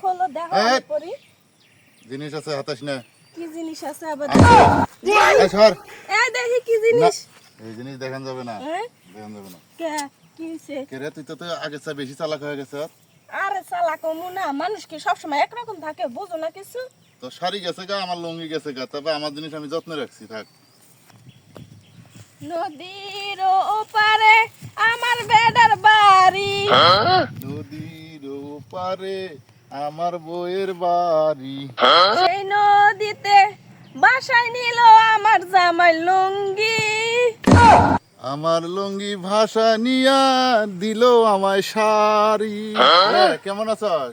খোলো দেখো এই! পরি জিনিস আছে হাতাস না। কি জিনিস আছে আবার এই সর। এই দেখি কি জিনিস। এই জিনিস দেখান যাবে না। হ্যাঁ? দেখান যাবে না। কে কি হইছে? কে রে তুই তো তো আগে চা বেশি চালাক হয়ে গেছে আর। আরে সালা কমু না মানুষ কি সবসময় একরকম থাকে বুঝো না কিছু? তো শাড়ি গেছে গা আমার লুঙ্গি গেছে গা তবে আমার জিনিস আমি যত্নে রাখছি থাক। নদীর ওপারে আমার বেডার বাড়ি। নদীর পারে আমার বইয়ের বাড়ি। সেই নদীতে বাসায় নিল আমার জামাই লুঙ্গি। আমার লুঙ্গি ভাষা নিয়া দিল আমায় শাড়ি। কেমন আছস?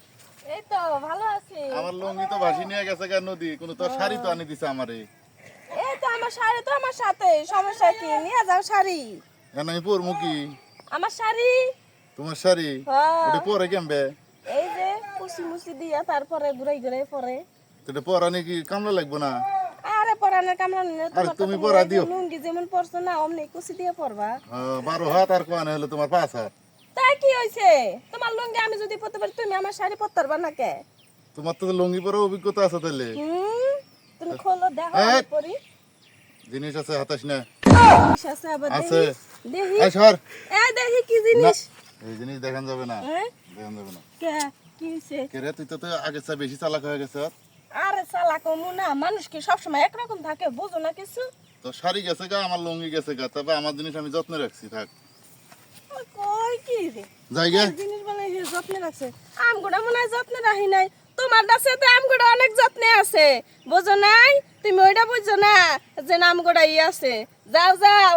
এই তো ভালো আছি। আমার লুঙ্গি তো ভাসি নিয়ে গেছে গা নদী কোনো তোর শাড়ি তো আনি দিছে আমারে। এই তো আমার শাড়ি তো আমার সাথে সমস্যা কি? নিয়ে যাও শাড়ি। আমি পরমু কি? আমার শাড়ি? তোমার শাড়ি? হ্যাঁ। ওটা পরে কেমবে? যে কুচি দিয়া তারপরে ঘুরাই ঘুরাই পরে। এটা পরা নাকি কামলা লাগবো না? আরে পরানোর কামলা নিলে আরে তুমি পরা দিও। লুঙ্গি যেমন পরছো না অমনি কুচি দিয়ে পরবা। বারো হাত আর কোয়ানে হলো তোমার পাঁচ হাত। তাই কি হয়েছে তোমার লুঙ্গি আমি যদি পরতে পারি তুমি আমার শাড়ি পরতে পারবা না কে? তোমার তো লুঙ্গি পরে অভিজ্ঞতা আছে তাহলে। তুমি খোলো দেখো পরি। জিনিস আছে হাতাস না। আছে আবার আছে। দেখি দেখি এই সর। এই দেখি কি জিনিস? এই জিনিস দেখান যাবে না। হ্যাঁ? দেখান যাবে না। কে? কি হয়েছে কে তুই তো তো আগে চা বেশি চালাক হয়ে গেছে। আরে সালা কমু না মানুষ কি সবসময় একরকম থাকে বুঝো না কিছু? তো শাড়ি গেছে গা আমার লুঙ্গি গেছে গা তবে আমার জিনিস আমি যত্নে রাখছি থাক। কই কি রে? যাই গে। জিনিস বলে হে যত্নে রাখছে আমগুড়া মনে হয় যত্নে রাখি নাই। তোমার কাছে তো আমগুড়া অনেক যত্নে আছে বুঝো নাই? তুমি ওইটা বুঝছ না যে আমগুড়া ই আছে। যাও যাও